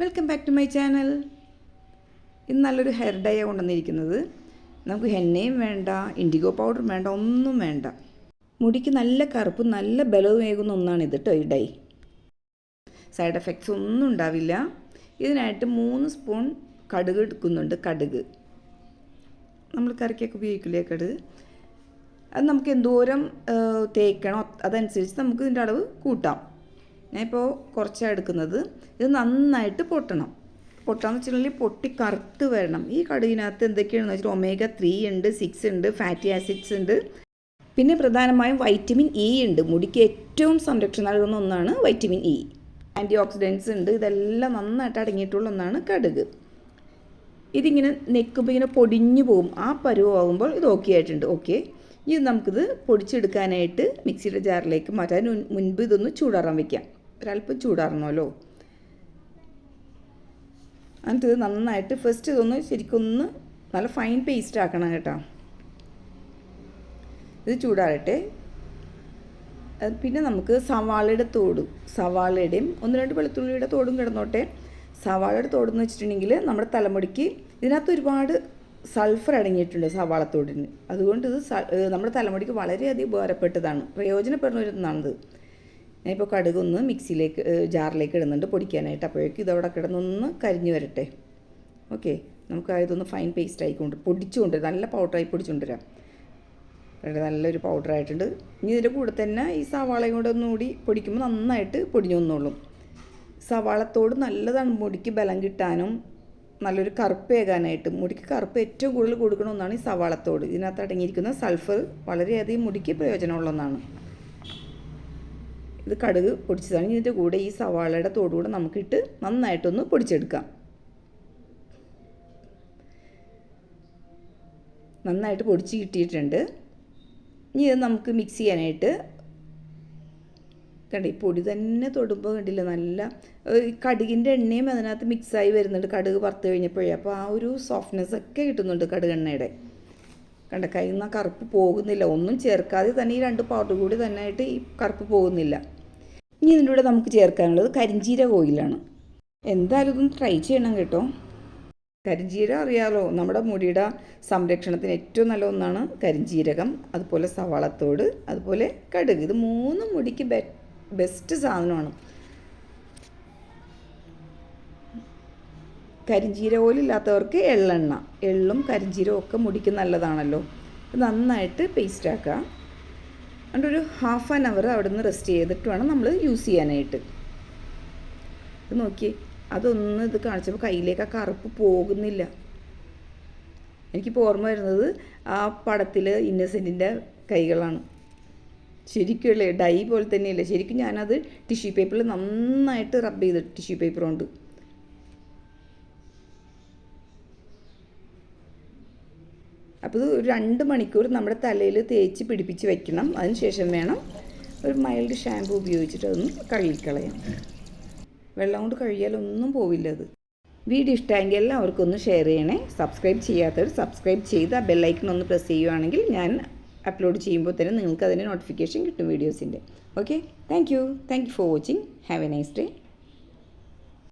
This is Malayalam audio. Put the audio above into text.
Welcome back to my channel ഇന്ന് നല്ലൊരു ഹെയർ ഡൈ കൊണ്ടുവന്നിരിക്കുന്നത്. നമുക്ക് ഹെന്നയും വേണ്ട ഇൻഡിഗോ പൗഡറും വേണ്ട ഒന്നും വേണ്ട. മുടിക്ക് നല്ല കറുപ്പ് നല്ല ബലവുമേകുന്ന ഒന്നാണ് ഇത് കേട്ടോ ഈ ഡൈ സൈഡ് എഫക്ട്സ് ഒന്നും ഉണ്ടാവില്ല. ഇതിനായിട്ട് മൂന്ന് സ്പൂൺ കടുക് എടുക്കുന്നുണ്ട് കടുക്. നമ്മൾ കറിക്കൊക്കെ ഉപയോഗിക്കില്ലേ കടുക്? അത് നമുക്ക് എന്തോരം തേക്കണോ അതനുസരിച്ച് നമുക്ക് ഇതിന്റെ അളവ് കൂട്ടാം. ഞാനിപ്പോൾ കുറച്ചാണ് എടുക്കുന്നത്. ഇത് നന്നായിട്ട് പൊട്ടണം. പൊട്ടാന്ന് വെച്ചിട്ടുണ്ടെങ്കിൽ പൊട്ടി കറുത്ത് വരണം. ഈ കടുകിനകത്ത് എന്തൊക്കെയാണെന്ന് വെച്ചാൽ ഒമേഗ ത്രീ ഉണ്ട് സിക്സ് ഉണ്ട് ഫാറ്റി ആസിഡ്സ് ഉണ്ട്. പിന്നെ പ്രധാനമായും വൈറ്റമിൻ ഇ ഉണ്ട്. മുടിക്ക് ഏറ്റവും സംരക്ഷണം നൽകുന്ന ഒന്നാണ് വൈറ്റമിൻ ഇ ആന്റി ഓക്സിഡൻസ് ഉണ്ട്. ഇതെല്ലാം നന്നായിട്ട് അടങ്ങിയിട്ടുള്ള ഒന്നാണ് കടുക്. ഇതിങ്ങനെ നെക്കുമ്പോൾ ഇങ്ങനെ പൊടിഞ്ഞു പോകും. ആ പരുവാകുമ്പോൾ ഇത് ഓക്കെ ആയിട്ടുണ്ട്. ഓക്കെ ഇത് നമുക്കിത് പൊടിച്ചെടുക്കാനായിട്ട് മിക്സിയുടെ ജാറിലേക്ക് മാറ്റാൻ മുൻ- മുൻപ് ഇതൊന്ന് ചൂടാറാൻ വെക്കാം. ഒരല്പം ചൂടാറണമല്ലോ എന്നിട്ട് ഇത് നന്നായിട്ട് ഫസ്റ്റ് ഇതൊന്ന് ശരിക്കൊന്ന് നല്ല ഫൈൻ പേസ്റ്റ് ആക്കണം കേട്ടോ. ഇത് ചൂടാറട്ടെ പിന്നെ നമുക്ക് സവാളയുടെ തോടും സവാളയുടെയും ഒന്ന് രണ്ട് വെളുത്തുള്ളിയുടെ തോടും കിടന്നോട്ടെ. സവാളയുടെ തോടെന്ന് വെച്ചിട്ടുണ്ടെങ്കിൽ നമ്മുടെ തലമുടിക്ക് ഇതിനകത്ത് ഒരുപാട് സൾഫർ അടങ്ങിയിട്ടുണ്ട് സവാളത്തോടിന്. അതുകൊണ്ട് ഇത് നമ്മുടെ തലമുടിക്ക് വളരെയധികം ഉപകാരപ്പെട്ടതാണ്. പ്രയോജനപ്പെടുന്ന ഒന്നാണിത് ഞാനിപ്പോൾ കടുക് ഒന്ന് മിക്സിയിലേക്ക് ജാറിലേക്ക് ഇടുന്നുണ്ട് പൊടിക്കാനായിട്ട്. അപ്പോഴേക്കും ഇതവിടെ കിടന്നൊന്ന് കരിഞ്ഞു വരട്ടെ. ഓക്കെ നമുക്ക് ഇതൊന്ന് ഫൈൻ പേസ്റ്റ് ആയിക്കൊണ്ട് പൊടിച്ചുകൊണ്ട് നല്ല പൗഡറായി പൊടിച്ചുകൊണ്ടുവരാം ഇവിടെ നല്ലൊരു പൗഡർ ആയിട്ടുണ്ട്. ഇനി ഇതിന്റെ കൂടെ തന്നെ ഈ സവാളയും കൂടെ ഒന്നുകൂടി പൊടിക്കുമ്പോൾ നന്നായിട്ട് പൊടിഞ്ഞു വന്നോളും. സവാളത്തോട് നല്ലതാണ് മുടിക്ക് ബലം കിട്ടാനും നല്ലൊരു കറുപ്പ് ഏകാനായിട്ട്. മുടിക്ക് കറുപ്പ് ഏറ്റവും കൂടുതൽ കൊടുക്കണമെന്നാണ് ഈ സവാളത്തോട്. ഇതിനകത്ത് അടങ്ങിയിരിക്കുന്ന സൾഫർ വളരെയധികം മുടിക്ക് പ്രയോജനമുള്ള ഒന്നാണ് ഇത് കടുക് പൊടിച്ചതാണ്. ഇതിന്റെ കൂടെ ഈ സവാളയുടെ തോടുകൂടെ നമുക്കിട്ട് നന്നായിട്ടൊന്ന് പൊടിച്ചെടുക്കാം. നന്നായിട്ട് പൊടിച്ച് കിട്ടിയിട്ടുണ്ട്. ഇനി ഇത് നമുക്ക് മിക്സ് ചെയ്യാനായിട്ട് കണ്ടേ പൊടി തന്നെ തൊടുമ്പോൾ കണ്ടില്ല നല്ല കടുകിന്റെ എണ്ണയും അതിനകത്ത് മിക്സായി വരുന്നുണ്ട്. കടുക് വറുത്ത് കഴിഞ്ഞപ്പോഴേ. അപ്പോൾ ആ ഒരു സോഫ്റ്റ്നെസ് ഒക്കെ കിട്ടുന്നുണ്ട് കടുക് എണ്ണയുടെ. കണ്ട കയ്യിൽ നിന്ന് കറുപ്പ് പോകുന്നില്ല. ഒന്നും ചേർക്കാതെ തന്നെ ഈ രണ്ട് പൗഡർ കൂടി തന്നെ ആയിട്ട് ഈ കറുപ്പ് പോകുന്നില്ല. ഇനി ഇതിന്റെ കൂടെ നമുക്ക് ചേർക്കാനുള്ളത് കരിഞ്ചീരക ഓയിലാണ്. എന്തായാലും ഇതൊന്ന് ട്രൈ ചെയ്യണം കേട്ടോ. കരിഞ്ചീരകം അറിയാലോ നമ്മുടെ മുടിയുടെ സംരക്ഷണത്തിന് ഏറ്റവും നല്ല ഒന്നാണ് കരിഞ്ചീരകം അതുപോലെ സവാളത്തോട് അതുപോലെ കടുക്. ഇത് മൂന്ന് മുടിക്ക് ബെസ്റ്റ് സാധനമാണ്. കരിഞ്ചീരക ഓയിൽ ഇല്ലാത്തവർക്ക് എള്ളെണ്ണ. എള്ളും കരിഞ്ചീരവും ഒക്കെ മുടിക്ക് നല്ലതാണല്ലോ. നന്നായിട്ട് പേസ്റ്റ് എന്നിട്ട് ഒരു ഹാഫ് ആൻ അവർ അവിടെ നിന്ന് റെസ്റ്റ് ചെയ്തിട്ട് വേണം നമ്മൾ യൂസ് ചെയ്യാനായിട്ട്. ഇത് നോക്കി അതൊന്ന് ഇത് കാണിച്ചപ്പോൾ കയ്യിലേക്ക് ആ കറുപ്പ് പോകുന്നില്ല. എനിക്കിപ്പോൾ ഓർമ്മ വരുന്നത് ആ പടത്തിൽ ഇന്നസെന്റിന്റെ കൈകളാണ്. ശരിക്കുമല്ലേ ഡൈ പോലെ തന്നെയല്ലേ? ശരിക്കും ഞാനത് ടിഷ്യൂ പേപ്പറിൽ നന്നായിട്ട് റബ്ബ് ചെയ്തിട്ട് ടിഷ്യൂ പേപ്പർ കൊണ്ട്. അപ്പോൾ ഇത് ഒരു രണ്ട് മണിക്കൂർ നമ്മുടെ തലയിൽ തേച്ച് പിടിപ്പിച്ച് വെക്കണം. അതിനുശേഷം വേണം ഒരു മൈൽഡ് ഷാമ്പു ഉപയോഗിച്ചിട്ട് അതൊന്ന് കഴുകിക്കളയാം വെള്ളം കൊണ്ട് കഴുകിയാൽ ഒന്നും പോവില്ല അത്. വീഡിയോ ഇഷ്ടമെങ്കിൽ എല്ലാവർക്കും ഒന്ന് ഷെയർ ചെയ്യണേ. സബ്സ്ക്രൈബ് ചെയ്യാത്തവർ സബ്സ്ക്രൈബ് ചെയ്ത് ആ ബെല്ലൈക്കൺ ഒന്ന് പ്രസ് ചെയ്യുവാണെങ്കിൽ ഞാൻ അപ്ലോഡ് ചെയ്യുമ്പോൾ തന്നെ നിങ്ങൾക്ക് അതിന്റെ നോട്ടിഫിക്കേഷൻ കിട്ടും വീഡിയോസിന്റെ okay thank you thank you for watching have a nice day